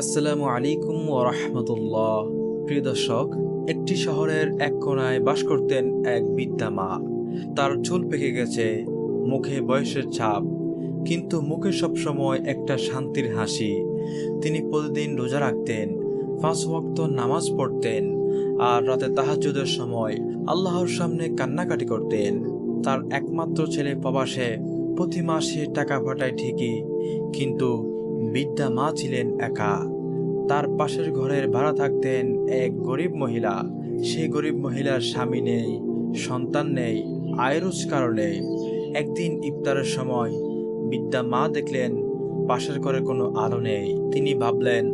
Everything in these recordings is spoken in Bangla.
আসসালামু আলাইকুম ওরহমতুল্লাহ প্রিয় দর্শক, একটি শহরের এক কোনায় বাস করতেন এক বৃদ্ধা মা। তার চুল পেকে গেছে, মুখে বয়সের ছাপ, কিন্তু মুখে সবসময় একটা শান্তির হাসি। তিনি প্রতিদিন রোজা রাখতেন, পাঁচ ওয়াক্ত নামাজ পড়তেন, আর রাতে তাহাজ্জুদের সময় আল্লাহর সামনে কান্নাকাটি করতেন। তার একমাত্র ছেলে প্রবাসে প্রতি মাসে টাকা পাঠায় ঠিকই, কিন্তু বৃদ্ধা মা ছিলেন একা। তার পাশের ঘরের ভাড়া থাকতেন এক গরিব মহিলা। সেই গরিব মহিলার স্বামী নেই, সন্তান নেই আয় রোজগারও নেই। একদিন ইফতারের সময় বিদ্যা মা দেখলেন, পাশের ঘরে কোনো আলো নেই। তিনি ভাবলেন,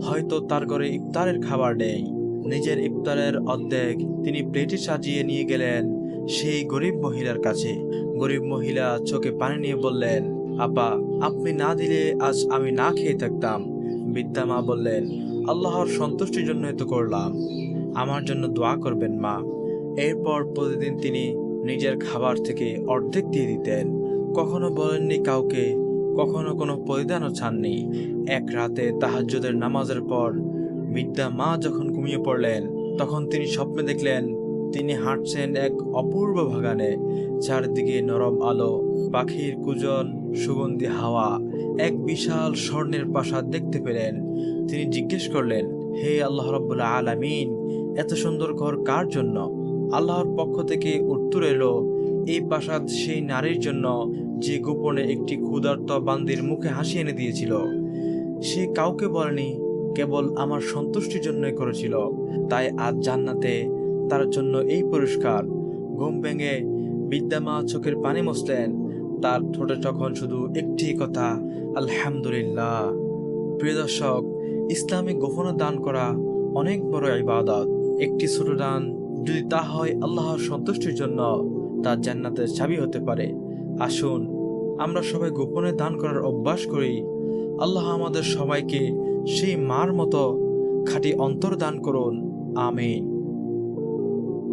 হয়তো তার ঘরে ইফতারের খাবার নেই। নিজের ইফতারের অর্ধেক তিনি প্লেটে সাজিয়ে নিয়ে গেলেন সেই গরিব মহিলার কাছে। গরিব মহিলা চোখে পানি নিয়ে বললেন আপা আপনি না দিলে আজ আমি না খেয়ে থাকতাম। বিদ্যা মা বললেন, আল্লাহর সন্তুষ্টির জন্য তো করলাম। আমার জন্য দোয়া করবেন মা। এরপর প্রতিদিন তিনি নিজের খাবার থেকে অর্ধেক দিয়ে দিতেন। কখনো বলেননি কাউকে, কখনো কোনো পরিধানও ছাননি। এক রাতে তাহাজ্জুদের নামাজের পর বিদ্যা মা যখন ঘুমিয়ে পড়লেন, তখন তিনি স্বপ্নে দেখলেন তিনি হাঁটছেন এক অপূর্ব বাগানে, চারদিকে নরম আলো, পাখির কুজন, সুগন্ধি হাওয়া, এক বিশাল স্বর্ণের প্রাসাদ দেখতে পেলেন। তিনি জিজ্ঞেস করলেন, হে আল্লাহ রব্বুল্লা আলামিন, এত সুন্দর ঘর কার জন্য? আল্লাহর পক্ষ থেকে উত্তর এলো, এই প্রাসাদ সেই নারীর জন্য, যে গোপনে একটি ক্ষুধার্ত বান্দির মুখে হাসি এনে দিয়েছিল। সে কাউকে বলেনি, কেবল আমার সন্তুষ্টির জন্যই করেছিল। তাই আজ জান্নাতে তার জন্য এই পুরস্কার। ঘুম ভেঙে বিদ্যামা চোখের পানি মুছলেন। তার ঠোঁটে তখন শুধু একটি কথা, আলহামদুলিল্লাহ। প্রিয় দর্শক ইসলামিক গোপনে দান করা অনেক বড় ইবাদত। একটি ছোট দান যদি তা হয় আল্লাহর সন্তুষ্টির জন্য, তা জান্নাতের চাবি হতে পারে। আসুন, আমরা সবাই গোপনে দান করার অভ্যাস করি। আল্লাহ আমাদের সবাইকে সেই মার মতো খাঁটি অন্তর দান করুন। আমিন।